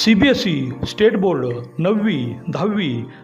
C B S E state board नववी दहावी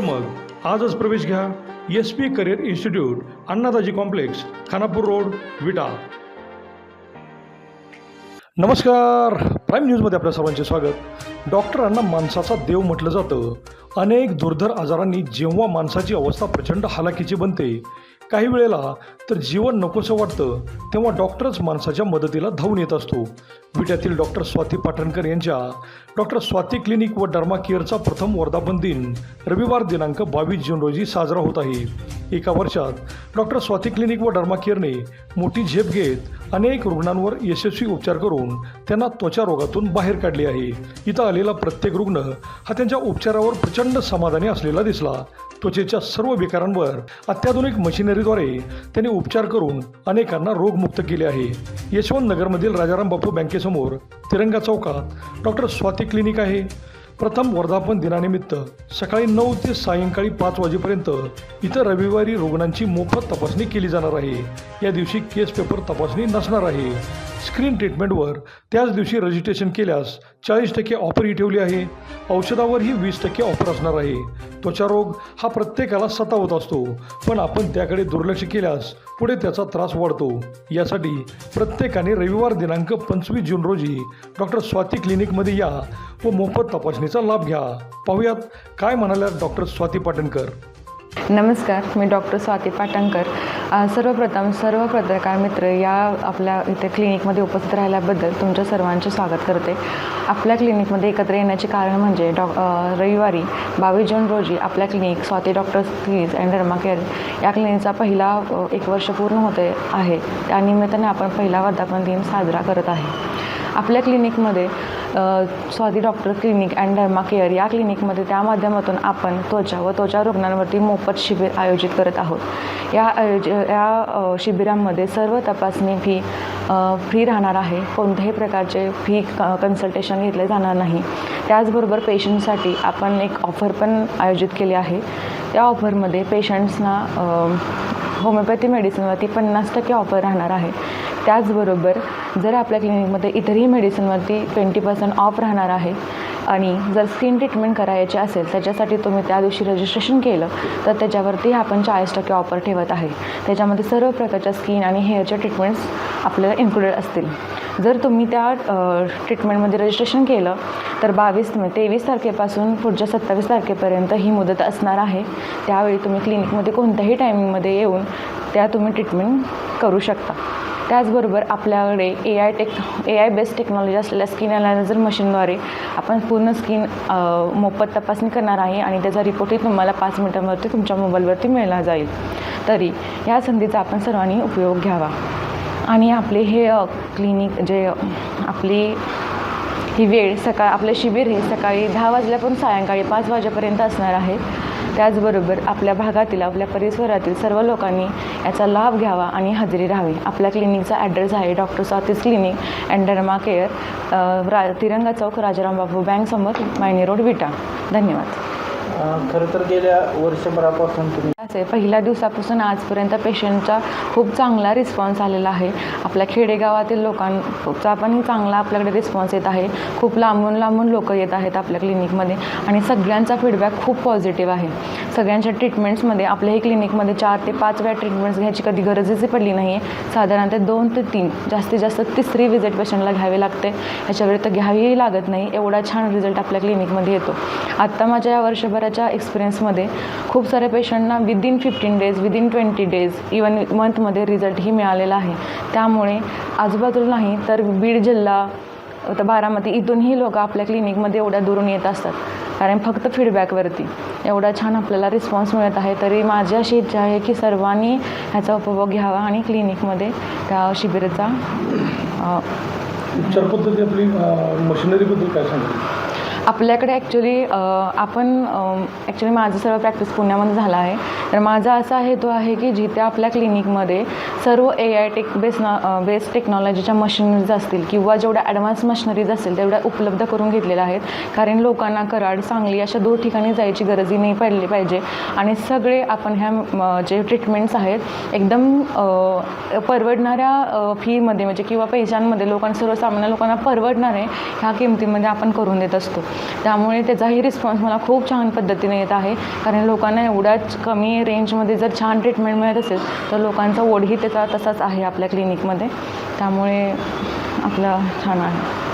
मग आजच प्रवेश घ्या. S P career institute Annadaji complex Khanapur road Vita. नमस्कार. प्राईम न्यूजमध्ये आपल्या सर्वांचे स्वागत. डॉक्टरांना माणसाचा देव म्हटलं जातं. अनेक दुर्धर आजारांनी जेव्हा माणसाची अवस्था प्रचंड हालाकीची बनते काही वेळेला तर जीवन नकोसं वाटतं तेव्हा डॉक्टरच माणसाच्या मदतीला धावून येत असतो. विट्यातील डॉक्टर स्वाती पाटणकर यांच्या डॉक्टर स्वाती क्लिनिक व डर्मा केअरचा प्रथम वर्धापन दिन रविवार दिनांक बावीस जून रोजी साजरा होत आहे. एका वर्षात डॉक्टर स्वाती क्लिनिक व डर्मा केअरने मोठी झेप घेत अनेक रुग्णांवर यशस्वी उपचार करून त्यांना त्वचा रोगातून बाहेर काढले आहे. इथं आलेला प्रत्येक रुग्ण हा त्यांच्या उपचारावर प्रचंड समाधानी असलेला दिसला. त्वचेच्या सर्व विकारांवर अत्याधुनिक मशिनरीद्वारे त्यांनी उपचार करून अनेकांना रोगमुक्त केले आहे. यशवंत नगरमधील राजाराम बापू बँकेसमोर तिरंगा चौकात डॉक्टर स्वाती क्लिनिक आहे. प्रथम वर्धापन दिनानिमित्त सकाळी नऊ ते सायंकाळी पाच वाजेपर्यंत इतर रविवारी रुग्णांची मोफत तपासणी केली जाणार आहे. या दिवशी केस पेपर तपासणी नसणार आहे. स्क्रीन ट्रीटमेंटवर त्याच दिवशी रजिस्ट्रेशन केल्यास चाळीस टक्के ऑफरही ठेवली आहे. औषधावरही वीस टक्के ऑफर असणार आहे. त्वचारोग हा प्रत्येकाला सतावत असतो पण आपण त्याकडे दुर्लक्ष केल्यास पुढे त्याचा त्रास वाढतो. यासाठी प्रत्येकाने रविवार दिनांक पंचवीस जून रोजी डॉक्टर स्वाती क्लिनिकमध्ये या व मोफत तपासणीचा लाभ घ्या. पाहूयात काय म्हणाल्या डॉक्टर स्वाती पाटणकर. नमस्कार मी डॉक्टर स्वाती पाटणकर. सर्वप्रथम सर्व पत्रकार मित्र या आपल्या इथे क्लिनिकमध्ये उपस्थित राहिल्याबद्दल तुमच्या सर्वांचे स्वागत करते. आपल्या क्लिनिकमध्ये एकत्र येण्याचे कारण म्हणजे डॉ रविवारी बावीस जून रोजी आपल्या clinic Swati doctor clinic and derma care या क्लिनिकचा पहिला एक वर्ष पूर्ण होते आहे. त्यानिमित्ताने आपण पहिला वर्धापन दिन साजरा करत आहे. आपल्या क्लिनिकमध्ये Swadi Swati doctor clinic and derma care या क्लिनिकमध्ये त्या माध्यमातून आपण त्वचा व त्वचा रुग्णांवरती मोफत शिबिर आयोजित करत आहोत. या आयोज या शिबिरांमध्ये सर्व तपासणी फी फ्री राहणार आहे. कोणत्याही प्रकारचे फी क कन्सल्टेशन घेतले जाणार नाही. त्याचबरोबर पेशंटसाठी आपण एक ऑफर पण आयोजित केली आहे. त्या ऑफरमध्ये पेशंट्सना होमिओपॅथी मेडिसिनवरती पन्नास टक्के ऑफर राहणार आहे. त्याचबरोबर जर आपल्या क्लिनिकमध्ये इतरही मेडिसिनवरती ट्वेंटी पर्सेंट ऑफ राहणार आहे आणि जर स्किन ट्रीटमेंट करायची असेल त्याच्यासाठी तुम्ही त्या दिवशी रजिस्ट्रेशन केलं तर त्याच्यावरती आपण चाळीस टक्के ऑफर ठेवत आहे. त्याच्यामध्ये सर्व प्रकारच्या स्किन आणि हेअरच्या ट्रीटमेंट्स आपल्याला इन्क्लुडेड असतील. जर तुम्ही त्या ट्रीटमेंटमध्ये रजिस्ट्रेशन केलं तर बावीस तेवीस तारखेपासून पुढच्या सत्तावीस तारखेपर्यंत ही मुदत असणार आहे. त्यावेळी तुम्ही क्लिनिकमध्ये कोणत्याही टायमिंगमध्ये येऊन त्या तुम्ही ट्रीटमेंट करू शकता. त्याचबरोबर आपल्याकडे A I tech A I based technology असलेल्या स्किन अनालायझर मशीनद्वारे आपण पूर्ण स्किन मोफत तपासणी करणार आहे आणि त्याचा रिपोर्टही तुम्हाला पाच मिनिटांवरती तुमच्या मोबाईलवरती मिळला जाईल. तरी या संधीचा आपण सर्वांनी उपयोग घ्यावा. आणि आपले हे क्लिनिक जे आपली ही वेळ सकाळ आपलं शिबिर हे सकाळी दहा वाजल्यापासून सायंकाळी पाच वाजेपर्यंत असणार आहे. त्याचबरोबर आपल्या भागातील आपल्या परिसरातील सर्व लोकांनी याचा लाभ घ्यावा आणि हजेरी राहावी. आपल्या क्लिनिकचा ॲड्रेस आहे doctor Swati's clinic and derma care रा तिरंगा चौक राजाराम बाबू बँकसमोर मायनी रोड विटा. धन्यवाद. खरं तर गेल्या वर्षभरापासून तुम्ही असे पहिल्या दिवसापासून आजपर्यंत पेशंटचा खूप चांगला रिस्पॉन्स आलेला आहे. आपल्या खेडेगावातील लोकांचा पण चांगला आपल्याकडे रिस्पॉन्स येत आहे. खूप लांबून लांबून लोक येत आहेत आपल्या क्लिनिकमध्ये आणि सगळ्यांचा फीडबॅक खूप पॉझिटिव्ह आहे. सगळ्यांच्या ट्रीटमेंट्समध्ये आपल्याही क्लिनिकमध्ये चार ते पाच वेळा ट्रीटमेंट्स घ्यायची कधी गरजच पडली नाही. आहे साधारणतः दोन ते तीन जास्तीत जास्त तिसरी विजिट पेशंटला घ्यावी लागते. ह्याच्या तर घ्यावीही लागत नाही. एवढा छान रिझल्ट आपल्या क्लिनिकमध्ये येतो. आत्ता माझ्या या वर्षभराच्या एक्सपिरियन्समध्ये खूप साऱ्या पेशंटना within fifteen days within twenty days even मंथमध्ये रिझल्टही मिळालेला आहे. त्यामुळे आजूबाजूला नाही तर बीड जिल्हा तर बारामती इथूनही लोक आपल्या क्लिनिकमध्ये एवढ्या दुरून येत असतात. कारण फक्त फीडबॅकवरती एवढा छान आपल्याला रिस्पॉन्स मिळत आहे तरी माझी अशी इच्छा आहे की सर्वांनी ह्याचा उपभोग घ्यावा आणि क्लिनिकमध्ये त्या शिबिराचा उपचार पद्धती आपली मशिनरीबद्दल काय सांगतो आपल्याकडे ॲक्च्युली आपण ॲक्च्युली माझं सर्व प्रॅक्टिस पुण्यामध्ये झालं आहे. तर माझा असा हेतू आहे की जिथे आपल्या क्लिनिकमध्ये सर्व A I tech base base टेक्नॉलॉजीच्या मशिनरीज असतील किंवा जेवढ्या ॲडव्हान्स मशिनरीज असतील तेवढ्या उपलब्ध करून घेतलेल्या आहेत. कारण लोकांना कराड सांगली अशा दोन ठिकाणी जायची गरजही नाही पडली पाहिजे. आणि सगळे आपण ह्या जे ट्रीटमेंट्स आहेत एकदम परवडणाऱ्या फीमध्ये म्हणजे किंवा पैशांमध्ये लोकांना सर्वसामान्य लोकांना परवडणारे ह्या किमतीमध्ये आपण करून देत असतो. त्यामुळे त्याचाही रिस्पॉन्स मला खूप छान पद्धतीने येत आहे. कारण लोकांना एवढ्याच कमी रेंजमध्ये जर छान ट्रीटमेंट मिळत असेल तर लोकांचा ओढही त्याचा तसाच आहे आपल्या क्लिनिकमध्ये त्यामुळे आपलं छान आहे.